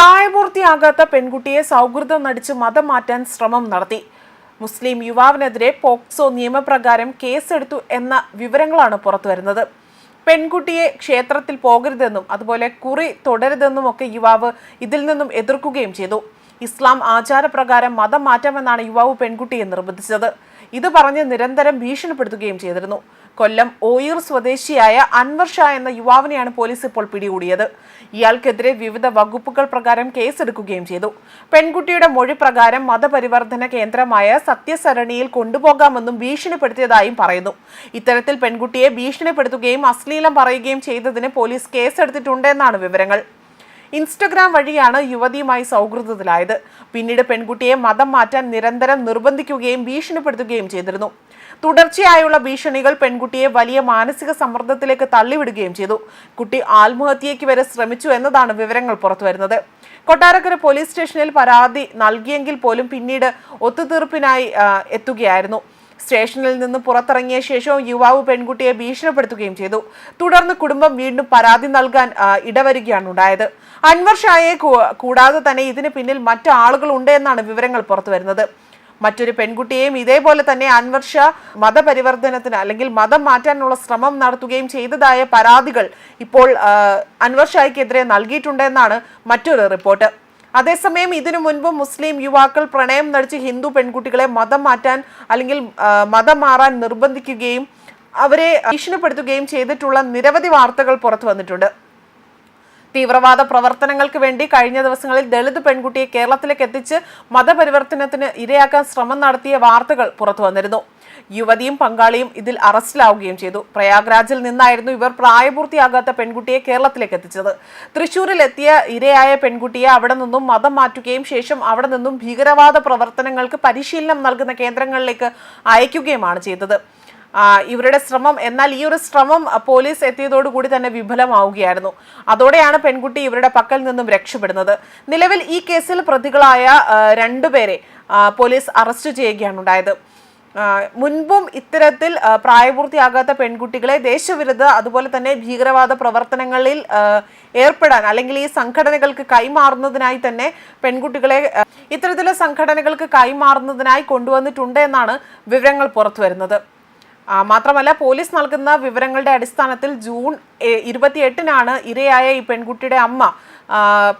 പ്രായപൂർത്തിയാകാത്ത പെൺകുട്ടിയെ സൗഹൃദം നടിച്ച് മതം മാറ്റാൻ ശ്രമം നടത്തി. മുസ്ലിം യുവാവിനെതിരെ പോക്സോ നിയമപ്രകാരം കേസെടുത്തു എന്ന വിവരങ്ങളാണ് പുറത്തുവരുന്നത്. പെൺകുട്ടിയെ ക്ഷേത്രത്തിൽ പോകരുതെന്നും അതുപോലെ കുറി തുടരുതെന്നും ഒക്കെ യുവാവ് ഇതിൽ നിന്നും എതിർക്കുകയും ചെയ്തു. ഇസ്ലാം ആചാരപ്രകാരം മതം മാറ്റാമെന്നാണ് യുവാവ് പെൺകുട്ടിയെ നിർബന്ധിച്ചത്. ഇത് പറഞ്ഞ് നിരന്തരം ഭീഷണിപ്പെടുത്തുകയും ചെയ്തിരുന്നു. കൊല്ലം ഓയൂർ സ്വദേശിയായ അൻവർ ഷാ എന്ന യുവാവിനെയാണ് പോലീസ് ഇപ്പോൾ പിടികൂടിയത്. ഇയാൾക്കെതിരെ വിവിധ വകുപ്പുകൾ പ്രകാരം കേസെടുക്കുകയും ചെയ്തു. പെൺകുട്ടിയുടെ മൊഴി പ്രകാരം മതപരിവർത്തന കേന്ദ്രമായ സത്യസരണിയിൽ കൊണ്ടുപോകാമെന്നും ഭീഷണിപ്പെടുത്തിയതായും പറയുന്നു. ഇത്തരത്തിൽ പെൺകുട്ടിയെ ഭീഷണിപ്പെടുത്തുകയും അശ്ലീലം പറയുകയും ചെയ്തതിന് പോലീസ് കേസെടുത്തിട്ടുണ്ടെന്നാണ് വിവരങ്ങൾ. ഇൻസ്റ്റഗ്രാം വഴിയാണ് യുവതിയുമായി സൗഹൃദത്തിലായത്. പിന്നീട് പെൺകുട്ടിയെ മതം മാറ്റാൻ നിരന്തരം നിർബന്ധിക്കുകയും ഭീഷണിപ്പെടുത്തുകയും ചെയ്തിരുന്നു. തുടർച്ചയായുള്ള ഭീഷണികൾ പെൺകുട്ടിയെ വലിയ മാനസിക സമ്മർദ്ദത്തിലേക്ക് തള്ളിവിടുകയും ചെയ്തു. കുട്ടി ആത്മഹത്യയ്ക്ക് വരെ ശ്രമിച്ചു എന്നതാണ് വിവരങ്ങൾ പുറത്തുവരുന്നത്. കൊട്ടാരക്കര പോലീസ് സ്റ്റേഷനിൽ പരാതി നൽകിയെങ്കിൽ പോലും പിന്നീട് ഒത്തുതീർപ്പിനായി എത്തുകയായിരുന്നു. സ്റ്റേഷനിൽ നിന്ന് പുറത്തിറങ്ങിയ ശേഷവും യുവാവ് പെൺകുട്ടിയെ ഭീഷണിപ്പെടുത്തുകയും ചെയ്തു. തുടർന്ന് കുടുംബം വീണ്ടും പരാതി നൽകാൻ ഇടവരികയാണ് ഉണ്ടായത്. അൻവർ ഷായെ കൂടാതെ തന്നെ ഇതിന് പിന്നിൽ മറ്റു ആളുകൾ ഉണ്ട് എന്നാണ് വിവരങ്ങൾ പുറത്തുവരുന്നത്. മറ്റൊരു പെൺകുട്ടിയെയും ഇതേപോലെ തന്നെ അൻവർ ഷാ മതപരിവർത്തനത്തിന് അല്ലെങ്കിൽ മതം മാറ്റാനുള്ള ശ്രമം നടത്തുകയും ചെയ്തതായ പരാതികൾ ഇപ്പോൾ അൻവർ ഷായ്ക്കെതിരെ നൽകിയിട്ടുണ്ടെന്നാണ് മറ്റൊരു റിപ്പോർട്ട്. അതേസമയം ഇതിനു മുൻപ് മുസ്ലിം യുവാക്കൾ പ്രണയം നടിച്ച് ഹിന്ദു പെൺകുട്ടികളെ മതം മാറ്റാൻ അല്ലെങ്കിൽ മതം മാറാൻ നിർബന്ധിക്കുകയും അവരെ ഭീഷണിപ്പെടുത്തുകയും ചെയ്തിട്ടുള്ള നിരവധി വാർത്തകൾ പുറത്തു വന്നിട്ടുണ്ട്. തീവ്രവാദ പ്രവർത്തനങ്ങൾക്ക് വേണ്ടി കഴിഞ്ഞ ദിവസങ്ങളിൽ ദളിത് പെൺകുട്ടിയെ കേരളത്തിലേക്ക് എത്തിച്ച് മതപരിവർത്തനത്തിന് ഇരയാക്കാൻ ശ്രമം നടത്തിയ വാർത്തകൾ പുറത്തു വന്നിരുന്നു. യുവതിയും പങ്കാളിയും ഇതിൽ അറസ്റ്റിലാവുകയും ചെയ്തു. പ്രയാഗ്രാജിൽ നിന്നായിരുന്നു ഇവർ പ്രായപൂർത്തിയാകാത്ത പെൺകുട്ടിയെ കേരളത്തിലേക്ക് എത്തിച്ചത്. തൃശൂരിൽ എത്തിയ ഇരയായ പെൺകുട്ടിയെ അവിടെ നിന്നും മതം മാറ്റുകയും ശേഷം അവിടെ നിന്നും ഭീകരവാദ പ്രവർത്തനങ്ങൾക്ക് പരിശീലനം നൽകുന്ന കേന്ദ്രങ്ങളിലേക്ക് അയക്കുകയുമാണ് ചെയ്തത്. ഇവരുടെ ശ്രമം. എന്നാൽ ഈ ഒരു ശ്രമം പോലീസ് എത്തിയതോടുകൂടി തന്നെ വിഫലമാവുകയായിരുന്നു. അതോടെയാണ് പെൺകുട്ടി ഇവരുടെ പക്കൽ നിന്നും രക്ഷപ്പെടുന്നത്. നിലവിൽ ഈ കേസിൽ പ്രതികളായ രണ്ടുപേരെ പോലീസ് അറസ്റ്റ് ചെയ്യുകയാണ് ഉണ്ടായത്. മുൻപും ഇത്തരത്തിൽ പ്രായപൂർത്തിയാകാത്ത പെൺകുട്ടികളെ ദേശവിരുദ്ധ അതുപോലെ തന്നെ ഭീകരവാദ പ്രവർത്തനങ്ങളിൽ ഏർപ്പെടാൻ അല്ലെങ്കിൽ ഈ സംഘടനകൾക്ക് കൈമാറുന്നതിനായി തന്നെ പെൺകുട്ടികളെ ഇത്തരത്തിലെ സംഘടനകൾക്ക് കൈമാറുന്നതിനായി കൊണ്ടുവന്നിട്ടുണ്ട് എന്നാണ് വിവരങ്ങൾ പുറത്തു വരുന്നത് ആ, മാത്രമല്ല പോലീസ് നൽകുന്ന വിവരങ്ങളുടെ അടിസ്ഥാനത്തിൽ ജൂൺ ഇരുപത്തിയെട്ടിനാണ് ഇരയായ ഈ പെൺകുട്ടിയുടെ അമ്മ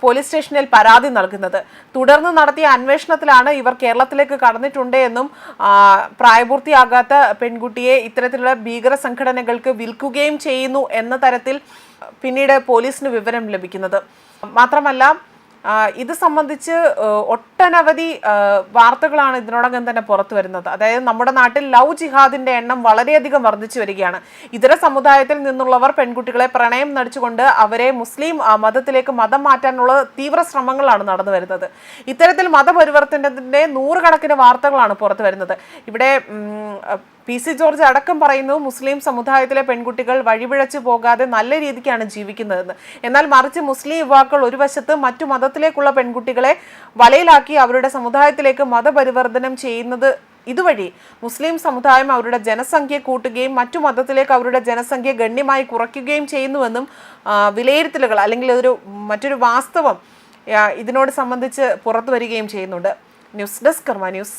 പോലീസ് സ്റ്റേഷനിൽ പരാതി നൽകുന്നത്. തുടർന്ന് നടത്തിയ അന്വേഷണത്തിലാണ് ഇവർ കേരളത്തിലേക്ക് കടന്നിട്ടുണ്ട് എന്നും പ്രായപൂർത്തിയാകാത്ത പെൺകുട്ടിയെ ഇത്തരത്തിലുള്ള ഭീകര സംഘടനകൾക്ക് വിൽക്കുകയും ചെയ്യുന്നു എന്ന തരത്തിൽ പിന്നീട് പോലീസിന് വിവരം ലഭിക്കുന്നത്. മാത്രമല്ല ഇത് സംബന്ധിച്ച് ഒട്ടനവധി വാർത്തകളാണ് ഇതിനോടകം തന്നെ പുറത്തു വരുന്നത്. അതായത് നമ്മുടെ നാട്ടിൽ ലവ് ജിഹാദിന്റെ എണ്ണം വളരെയധികം വർദ്ധിച്ചു വരികയാണ്. ഇതര സമുദായത്തിൽ നിന്നുള്ളവർ പെൺകുട്ടികളെ പ്രണയം നടിച്ചുകൊണ്ട് അവരെ മുസ്ലിം മതത്തിലേക്ക് മതം മാറ്റാനുള്ള തീവ്ര ശ്രമങ്ങളാണ് നടന്നു വരുന്നത്. ഇത്തരത്തിൽ മതപരിവർത്തനത്തിന്റെ നൂറുകണക്കിന് വാർത്തകളാണ് പുറത്തു വരുന്നത്. ഇവിടെ പി സി ജോർജ് അടക്കം പറയുന്നു മുസ്ലിം സമുദായത്തിലെ പെൺകുട്ടികൾ വഴിപിഴച്ചു പോകാതെ നല്ല രീതിക്കാണ് ജീവിക്കുന്നതെന്ന്. എന്നാൽ മറിച്ച് മുസ്ലിം യുവാക്കൾ ഒരു വശത്ത് മറ്റു മതത്തിലേക്കുള്ള പെൺകുട്ടികളെ വലയിലാക്കി അവരുടെ സമുദായത്തിലേക്ക് മതപരിവർത്തനം ചെയ്യുന്നത് ഇതുവഴി മുസ്ലിം സമുദായം അവരുടെ ജനസംഖ്യ കൂട്ടുകയും മറ്റു മതത്തിലേക്ക് അവരുടെ ജനസംഖ്യ ഗണ്യമായി കുറയ്ക്കുകയും ചെയ്യുന്നുവെന്നും വിലയിരുത്തലുകൾ അല്ലെങ്കിൽ ഒരു മറ്റൊരു വാസ്തവം ഇതിനോട് സംബന്ധിച്ച് പുറത്തു വരികയും ചെയ്യുന്നുണ്ട്. News desk Karma news.